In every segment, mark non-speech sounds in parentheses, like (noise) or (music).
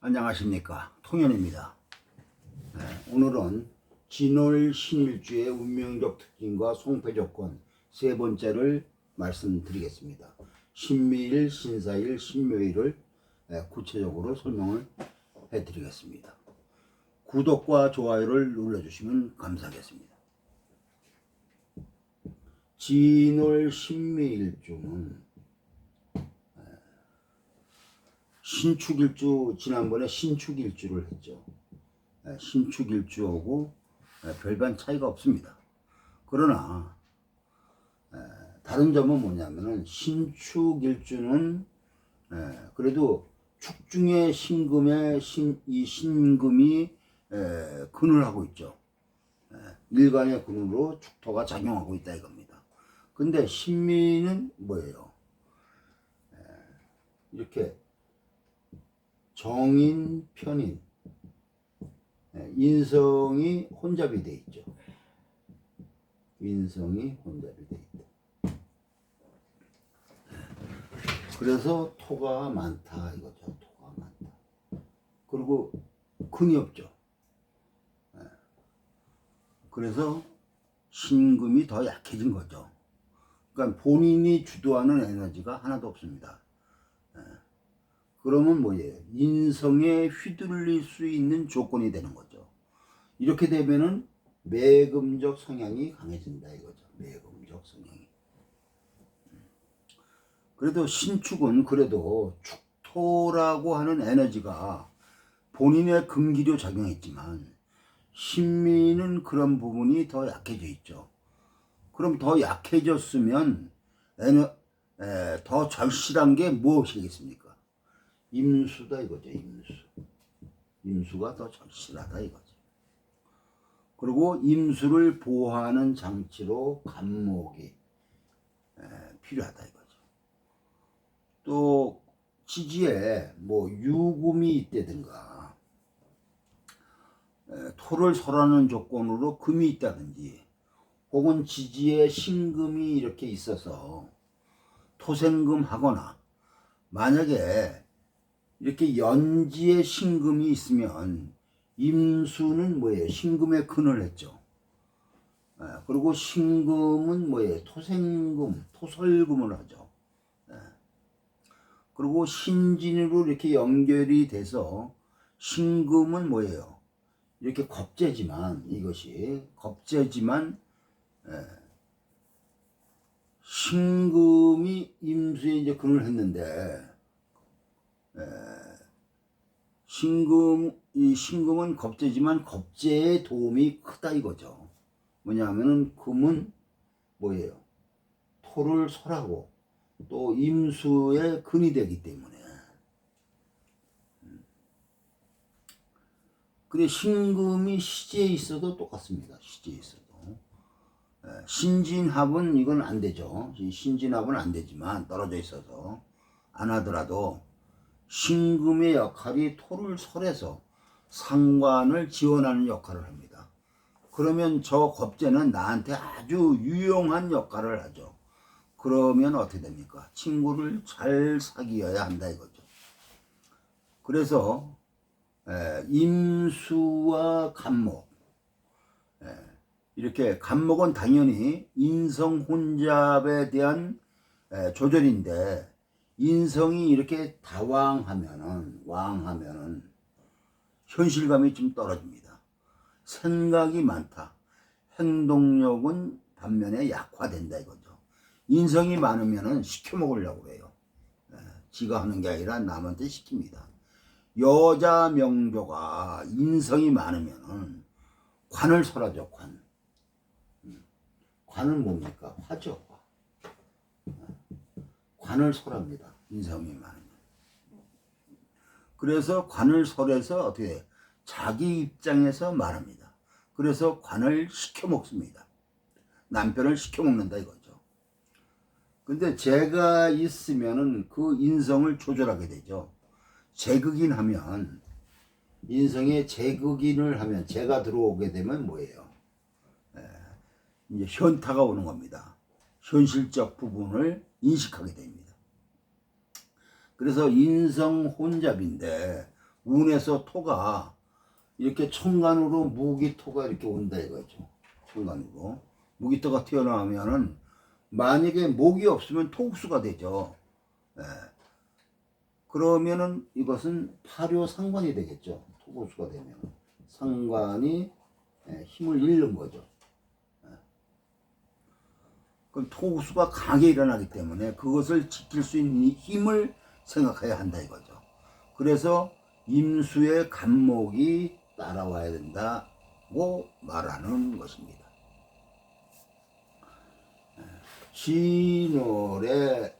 안녕하십니까 통연입니다. 네, 오늘은 진월 신일주의 운명적 특징과 송패 조건 세 번째를 말씀드리겠습니다. 신미일, 신사일, 신묘일을 네, 구체적으로 설명을 해드리겠습니다. 구독과 좋아요를 눌러주시면 감사하겠습니다. 진월 신미일주는 신축일주 지난번에 신축일주를 했죠. 예, 신축일주하고 예, 별반 차이가 없습니다. 그러나 예, 다른 점은 뭐냐면은 신축일주는 예, 그래도 축중의 신금에 신, 이 신금이 예, 근을 하고 있죠. 예, 일간의 근으로 축토가 작용하고 있다 이겁니다. 근데 신미는 뭐예요? 예, 이렇게 정인, 편인, 예, 인성이 혼잡이 돼 있죠. 인성이 혼잡이 돼 있다. 그래서 토가 많다 이거죠. 토가 많다. 그리고 근이 없죠. 예. 그래서 신금이 더 약해진 거죠. 그러니까 본인이 주도하는 에너지가 하나도 없습니다. 그러면 뭐예요? 인성에 휘둘릴 수 있는 조건이 되는 거죠. 이렇게 되면은 매금적 성향이 강해진다 이거죠. 매금적 성향이. 그래도 신축은 그래도 축토라고 하는 에너지가 본인의 금기로 작용했지만 신미는 그런 부분이 더 약해져 있죠. 그럼 더 약해졌으면 에너, 에, 더 절실한 게 무엇이겠습니까? 임수다 이거죠, 임수. 임수가 더 절실하다 이거죠. 그리고 임수를 보호하는 장치로 간목이 에, 필요하다 이거죠. 또 지지에 뭐 유금이 있다든가 에, 토를 설하는 조건으로 금이 있다든지 혹은 지지에 신금이 이렇게 있어서 토생금 하거나 만약에 이렇게 연지에 신금이 있으면 임수는 뭐예요? 신금의 근을 했죠. 예, 그리고 신금은 뭐예요? 토생금, 토설금을 하죠. 예. 그리고 신진으로 이렇게 연결이 돼서 신금은 뭐예요? 이렇게 겁재지만 이것이 겁재지만 예, 신금이 임수에 이제 근을 했는데 신금 이 신금은 겁재지만 겁재의 도움이 크다 이거죠. 뭐냐면은 금은 뭐예요? 토를 설하고 또 임수의 근이 되기 때문에. 음. 근데 신금이 시지에 있어도 똑같습니다. 시지에 있어도. 예, 신진합은 이건 안 되죠. 신진합은 안 되지만 떨어져 있어서 안 하더라도 신금의 역할이 토를 설해서 상관을 지원하는 역할을 합니다. 그러면 저 겁재는 나한테 아주 유용한 역할을 하죠. 그러면 어떻게 됩니까? 친구를 잘 사귀어야 한다 이거죠. 그래서 에, 임수와 간목 에, 이렇게 간목은 당연히 인성 혼잡에 대한 에, 조절인데 인성이 이렇게 다왕하면은 왕하면은 현실감이 좀 떨어집니다. 생각이 많다. 행동력은 반면에 약화된다 이거죠. 인성이 많으면은 시켜 먹으려고 해요. 예, 지가 하는 게 아니라 남한테 시킵니다. 여자 명조가 인성이 많으면은 관을 설하죠 관. 음, 관은 뭡니까? 화죠. 화. 관을 설합니다. 인성이 많으면. 그래서 관을 설해서 어떻게 해요? 자기 입장에서 말합니다. 그래서 관을 시켜 먹습니다. 남편을 시켜 먹는다 이거죠. 근데 제가 있으면은 그 인성을 조절하게 되죠. 제극인 하면 인성에 제극인을 하면 제가 들어오게 되면 뭐예요? 에, 이제 현타가 오는 겁니다. 현실적 부분을 인식하게 됩니다. 그래서 인성 혼잡인데 운에서 토가 이렇게 천간으로 무기토가 이렇게 온다 이거죠. 천간으로 무기토가 튀어나오면은 만약에 목이 없으면 토국수가 되죠. 예. 그러면은 이것은 파료 상관이 되겠죠. 토국수가 되면 상관이 예, 힘을 잃는 거죠. 예. 그럼 토국수가 강하게 일어나기 때문에 그것을 지킬 수 있는 이 힘을 생각해야 한다 이거죠. 그래서 임수의 간목이 따라와야 된다고 말하는 것입니다. 진월의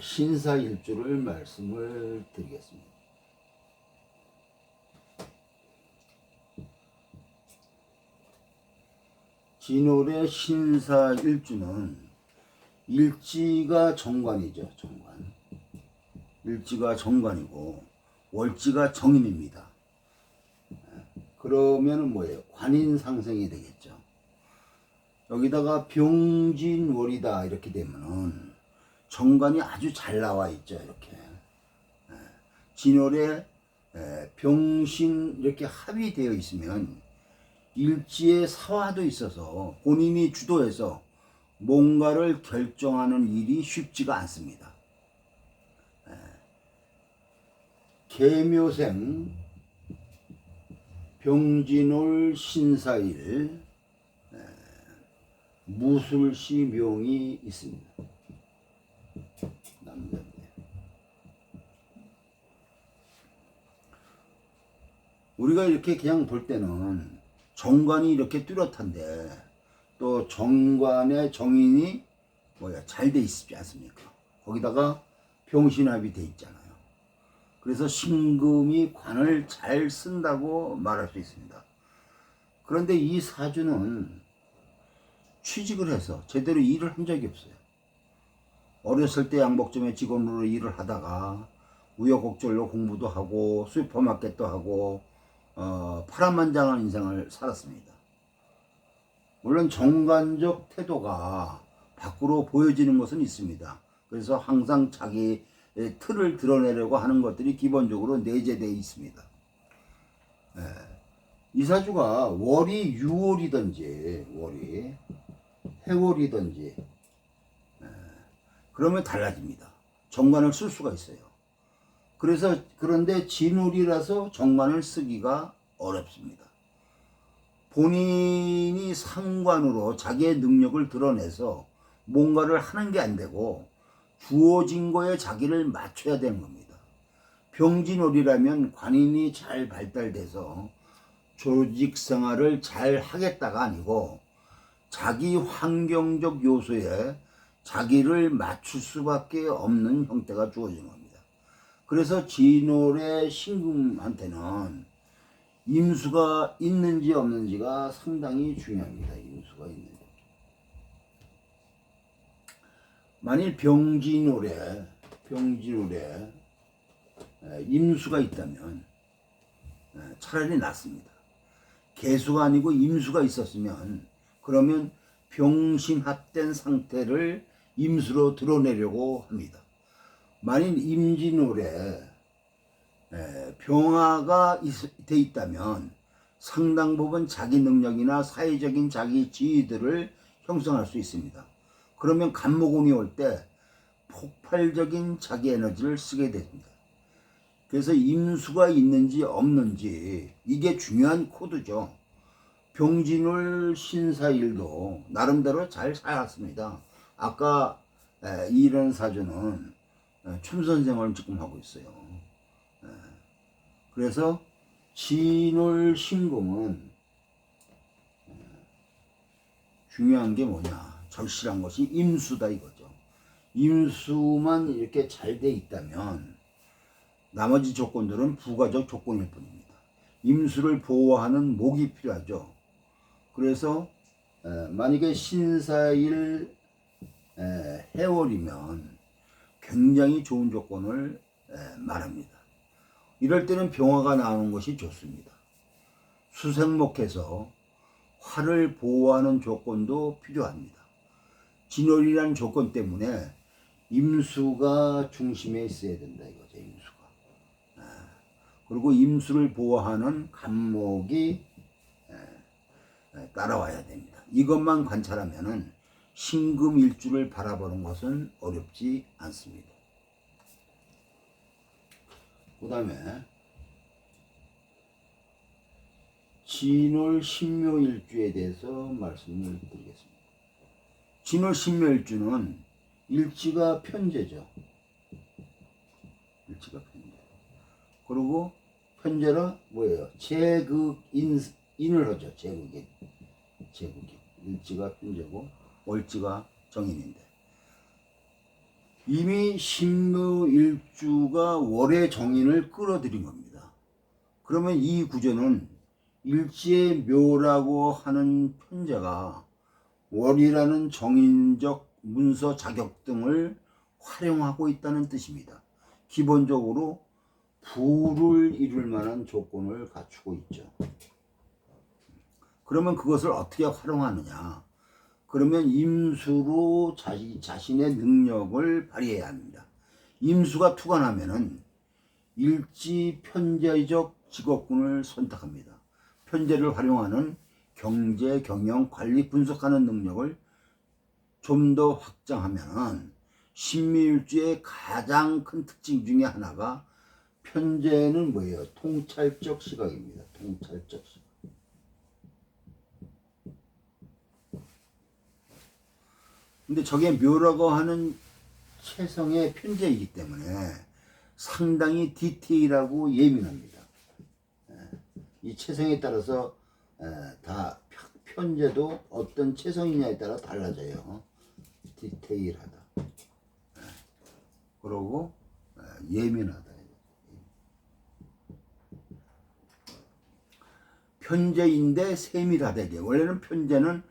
신사일주를 말씀을 드리겠습니다. 진월의 신사일주는 일지가 정관이죠, 정관. 일지가 정관이고 월지가 정인입니다. 그러면은 뭐예요? 관인 상생이 되겠죠. 여기다가 병진월이다 이렇게 되면은 정관이 아주 잘 나와 있죠 이렇게 예. 진월에 예, 병신 이렇게 합의되어 있으면 일지에 사화도 있어서 본인이 주도해서 뭔가를 결정하는 일이 쉽지가 않습니다. 예. 계묘생 병진월 신사일 무술시 명이 있습니다. 우리가 이렇게 그냥 볼 때는 정관이 이렇게 뚜렷한데 또 정관의 정인이 뭐야 잘 돼 있지 않습니까? 거기다가 병신합이 돼 있잖아요. 그래서 신금이 관을 잘 쓴다고 말할 수 있습니다. 그런데 이 사주는 취직을 해서 제대로 일을 한 적이 없어요. 어렸을 때 양복점에 직원으로 일을 하다가 우여곡절로 공부도 하고 슈퍼마켓도 하고 어, 파란만장한 인생을 살았습니다. 물론 정관적 태도가 밖으로 보여지는 것은 있습니다. 그래서 항상 자기의 틀을 드러내려고 하는 것들이 기본적으로 내재되어 있습니다. 예. 이 사주가 월이 6월이든지 월이 해월이든지 예. 그러면 달라집니다. 정관을 쓸 수가 있어요. 그래서 그런데 진울이라서 정관을 쓰기가 어렵습니다. 본인이 상관으로 자기의 능력을 드러내서 뭔가를 하는 게 안 되고 주어진 거에 자기를 맞춰야 되는 겁니다. 병진월이라면 관인이 잘 발달돼서 조직 생활을 잘 하겠다가 아니고 자기 환경적 요소에 자기를 맞출 수밖에 없는 형태가 주어진 겁니다. 그래서 진월의 신금한테는 임수가 있는지 없는지가 상당히 중요합니다. 임수가 있는지. 만일 병진월에 병진월에 임수가 있다면 차라리 낫습니다. 개수가 아니고 임수가 있었으면 그러면 병신합된 상태를 임수로 드러내려고 합니다. 만일 임진월에 병화가 돼 있다면 상당 부분 자기 능력이나 사회적인 자기 지위들을 형성할 수 있습니다. 그러면 간목운이 올 때 폭발적인 자기 에너지를 쓰게 됩니다. 그래서 임수가 있는지 없는지 이게 중요한 코드죠. 병진울 신사일도 나름대로 잘 살았습니다. 아까 이런 사주는 춘선생을 지금 하고 있어요. 그래서 진울 신금은 중요한 게 뭐냐? 절실한 것이 임수다 이거죠. 임수만 이렇게 잘 돼 있다면 나머지 조건들은 부가적 조건일 뿐입니다. 임수를 보호하는 목이 필요하죠. 그래서 만약에 신사일 해월이면 굉장히 좋은 조건을 말합니다. 이럴 때는 병화가 나오는 것이 좋습니다. 수생목해서 화를 보호하는 조건도 필요합니다. 진월이라는 조건 때문에 임수가 중심에 있어야 된다 이거죠. 임수가. 그리고 임수를 보호하는 간목이 에, 에, 따라와야 됩니다. 이것만 관찰하면은 신금일주를 바라보는 것은 어렵지 않습니다. 그 다음에 진월 신묘일주에 대해서 말씀을 드리겠습니다. 진월 신묘일주는 일지가 편제죠. 일지가 편제. 그리고 편제라 뭐예요? 제극인 인을 하죠. 제극인. 제극인. 일지가 편제고 월지가 정인인데 이미 신묘일주가 월의 정인을 끌어들인 겁니다. 그러면 이 구조는 일지의 묘라고 하는 편제가 월이라는 정인적 문서 자격 등을 활용하고 있다는 뜻입니다. 기본적으로 부를 이룰 만한 조건을 갖추고 있죠. 그러면 그것을 어떻게 활용하느냐? 그러면 임수로 자시, 자신의 능력을 발휘해야 합니다. 임수가 투관하면은 일지 편제적 직업군을 선택합니다. 편제를 활용하는 경제, 경영, 관리, 분석하는 능력을 좀 더 확장하면은 신미일주의 가장 큰 특징 중에 하나가 편제는 뭐예요? 통찰적 시각입니다. 통찰적 시각. 근데 저게 묘라고 하는 체성의 편제이기 때문에 상당히 디테일하고 예민합니다. 예, 이 체성에 따라서 예, 다 편제도 어떤 체성이냐에 따라 달라져요. 디테일하다. 예, 그러고 예민하다. 편제인데 세밀하다. 원래는 편제는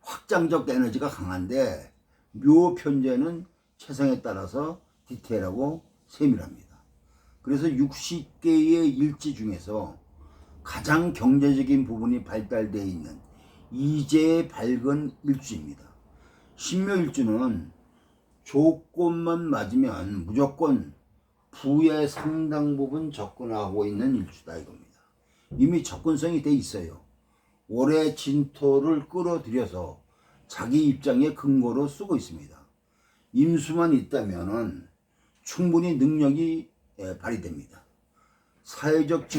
확장적 에너지가 강한데 묘 편제는 체성에 따라서 디테일하고 세밀합니다. 그래서 60개의 일지 중에서 가장 경제적인 부분이 발달되어 있는 이제의 밝은 일주입니다. 신묘일주는 조건만 맞으면 무조건 부의 상당 부분 접근하고 있는 일주다 이겁니다. 이미 접근성이 돼 있어요. 올해 진토를 끌어들여서 자기 입장의 근거로 쓰고 있습니다. 임수만 있다면은 충분히 능력이 예, 발휘됩니다. 사회적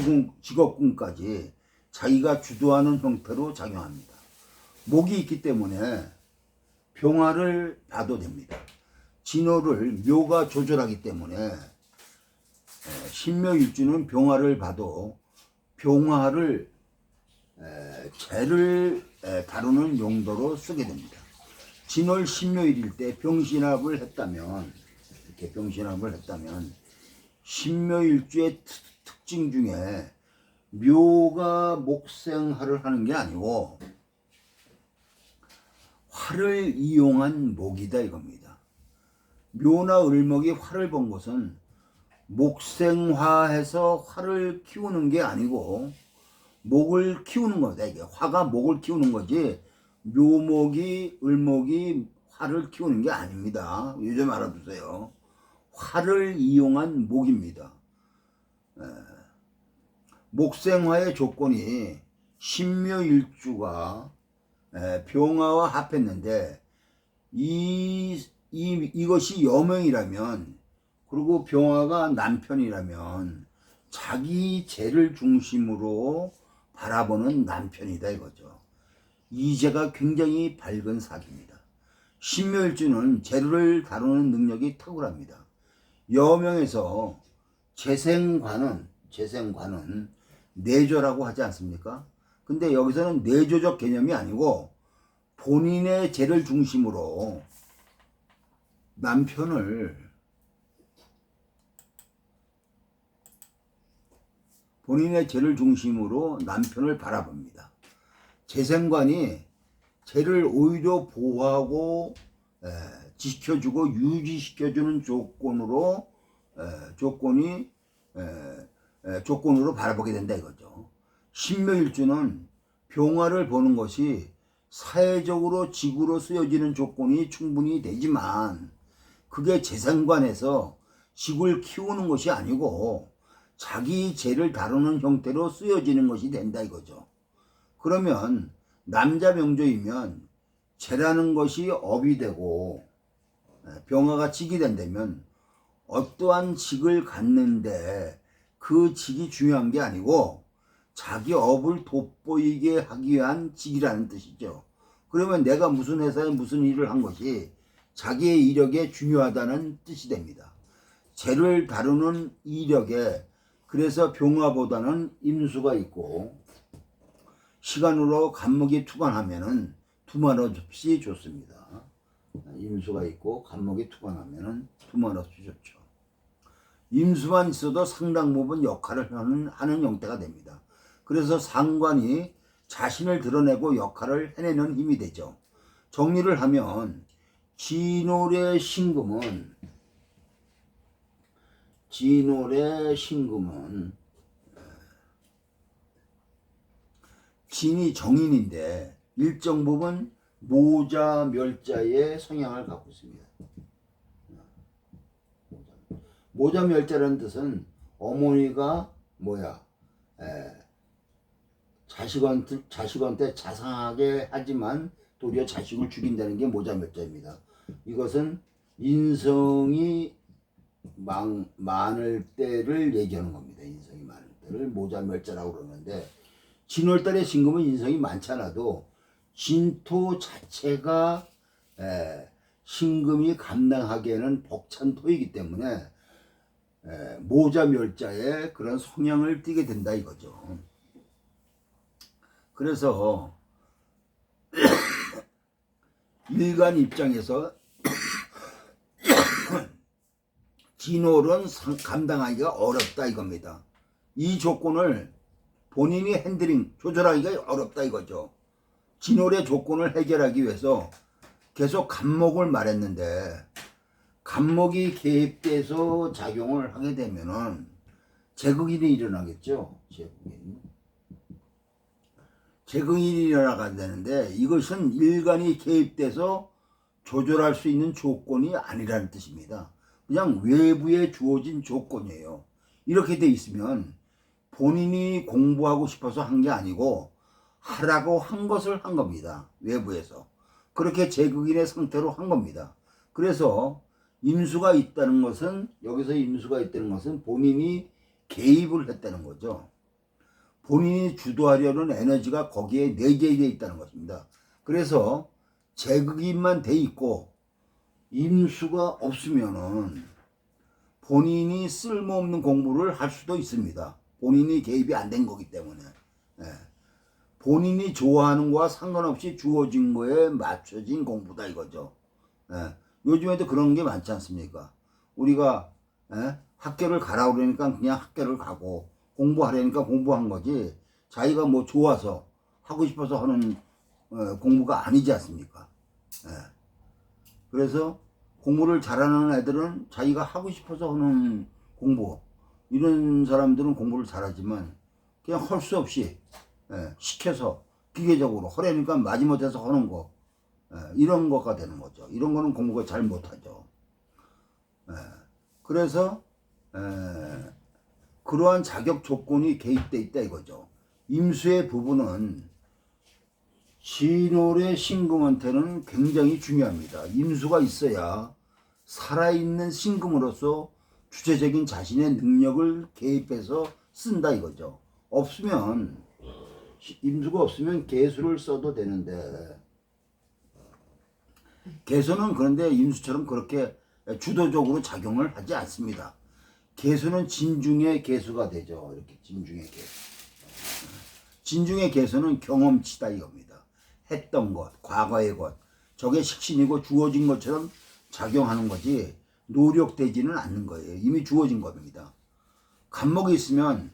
직업군까지 자기가 주도하는 형태로 작용합니다. 목이 있기 때문에 병화를 봐도 됩니다. 진호를 묘가 조절하기 때문에 예, 신묘일주는 병화를 봐도 병화를 재를 다루는 용도로 쓰게 됩니다. 진월 신묘일일 때 병신합을 했다면 이렇게 병신합을 했다면 신묘일주의 특징 중에 묘가 목생화를 하는 게 아니고 화를 이용한 목이다 이겁니다. 묘나 을목이 화를 본 것은 목생화해서 화를 키우는 게 아니고 목을 키우는 거다 이게 화가 목을 키우는 거지 묘목이 을목이 화를 키우는 게 아닙니다. 요즘 알아두세요. 화를 이용한 목입니다. 에, 목생화의 조건이 신묘일주가 에, 병화와 합했는데 이, 이 이것이 여명이라면 그리고 병화가 남편이라면 자기 죄를 중심으로 바라보는 남편이다 이거죠. 이제가 굉장히 밝은 사기입니다. 신묘일주는 재료를 다루는 능력이 탁월합니다. 여명에서 재생관은 재생관은 내조라고 하지 않습니까? 근데 여기서는 내조적 개념이 아니고 본인의 죄를 중심으로 남편을 본인의 죄를 중심으로 남편을 바라봅니다. 재생관이 죄를 오히려 보호하고 에, 지켜주고 유지시켜주는 조건으로 에, 조건이 에, 조건으로 바라보게 된다 이거죠. 신묘일주는 병화를 보는 것이 사회적으로 지구로 쓰여지는 조건이 충분히 되지만 그게 재생관에서 지구를 키우는 것이 아니고 자기 죄를 다루는 형태로 쓰여지는 것이 된다 이거죠. 그러면 남자 명조이면 죄라는 것이 업이 되고 예, 병화가 직이 된다면 어떠한 직을 갖는데 그 직이 중요한 게 아니고 자기 업을 돋보이게 하기 위한 직이라는 뜻이죠. 그러면 내가 무슨 회사에 무슨 일을 한 것이 자기의 이력에 중요하다는 뜻이 됩니다. 죄를 다루는 이력에 그래서 병화보다는 임수가 있고 시간으로 간목이 투관하면은 두말 없이 좋습니다. 임수가 있고 간목이 투관하면은 두말 없이 좋죠. 임수만 있어도 상당 부분 역할을 하는, 하는 형태가 됩니다. 그래서 상관이 자신을 드러내고 역할을 해내는 힘이 되죠. 정리를 하면 진월의 신금은 진월의 신금은 진이 정인인데 일정 부분 모자 멸자의 성향을 갖고 있습니다. 모자 멸자라는 뜻은 어머니가 뭐야 에, 자식한테 자식한테 자상하게 하지만 도리어 자식을 죽인다는 게 모자 멸자입니다. 이것은 인성이 망, 많을 때를 얘기하는 겁니다. 인성이 많을 때를 모자 멸자라고 그러는데 진월달의 신금은 인성이 많지 않아도 진토 자체가 에, 신금이 감당하기에는 벅찬 토이기 때문에 에, 모자 멸자의 그런 성향을 띠게 된다 이거죠. 그래서 (coughs) 일간 입장에서 (coughs) 진홀은 상- 감당하기가 어렵다 이겁니다. 이 조건을 본인이 핸들링 조절하기가 어렵다 이거죠. 진홀의 조건을 해결하기 위해서 계속 간목을 말했는데 간목이 개입돼서 작용을 하게 되면은 제극인이 일어나겠죠. 제극인. 제극인이 일어나게 되는데 이것은 일간이 개입돼서 조절할 수 있는 조건이 아니라는 뜻입니다. 그냥 외부에 주어진 조건이에요. 이렇게 돼 있으면 본인이 공부하고 싶어서 한 게 아니고 하라고 한 것을 한 겁니다. 외부에서. 그렇게 제극인의 상태로 한 겁니다. 그래서 임수가 있다는 것은 여기서 임수가 있다는 것은 본인이 개입을 했다는 거죠. 본인이 주도하려는 에너지가 거기에 내재되어 있다는 것입니다. 그래서 제극인만 돼 있고 임수가 없으면은 본인이 쓸모없는 공부를 할 수도 있습니다. 본인이 개입이 안 된 거기 때문에. 예. 본인이 좋아하는 거와 상관없이 주어진 거에 맞춰진 공부다 이거죠. 예. 요즘에도 그런 게 많지 않습니까? 우리가 예? 학교를 가라 그러니까 그냥 학교를 가고 공부하려니까 공부한 거지 자기가 뭐 좋아서 하고 싶어서 하는 어, 공부가 아니지 않습니까? 예. 그래서 공부를 잘하는 애들은 자기가 하고 싶어서 하는 공부 이런 사람들은 공부를 잘하지만 그냥 할 수 없이 예, 시켜서 기계적으로 하려니까 마지못해서 하는 거 예, 이런 거가 되는 거죠. 이런 거는 공부가 잘 못하죠. 예, 그래서 에, 그러한 자격 조건이 개입돼 있다 이거죠. 임수의 부분은 진월의 신금한테는 굉장히 중요합니다. 임수가 있어야 살아있는 신금으로서 주체적인 자신의 능력을 개입해서 쓴다 이거죠. 없으면 임수가 없으면 개수를 써도 되는데 개수는 그런데 임수처럼 그렇게 주도적으로 작용을 하지 않습니다. 개수는 진중의 개수가 되죠. 이렇게 진중의 개수. 진중의 개수는 경험치다 이겁니다. 했던 것, 과거의 것, 저게 식신이고 주어진 것처럼 작용하는 거지 노력되지는 않는 거예요. 이미 주어진 겁니다. 간목이 있으면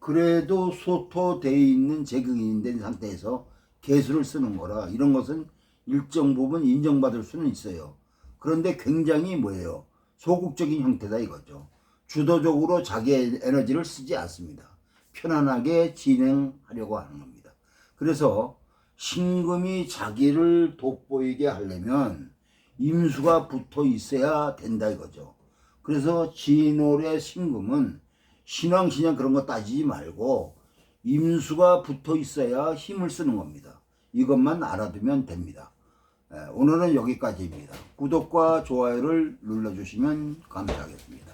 그래도 소토되어 있는 제극인 된 상태에서 개수를 쓰는 거라 이런 것은 일정 부분 인정받을 수는 있어요. 그런데 굉장히 뭐예요? 소극적인 형태다 이거죠. 주도적으로 자기의 에너지를 쓰지 않습니다. 편안하게 진행하려고 하는 겁니다. 그래서 신금이 자기를 돋보이게 하려면 임수가 붙어 있어야 된다 이거죠. 그래서 진월의 신금은 신앙 신앙 그런 거 따지지 말고 임수가 붙어 있어야 힘을 쓰는 겁니다. 이것만 알아두면 됩니다. 예, 오늘은 여기까지입니다. 구독과 좋아요를 눌러주시면 감사하겠습니다.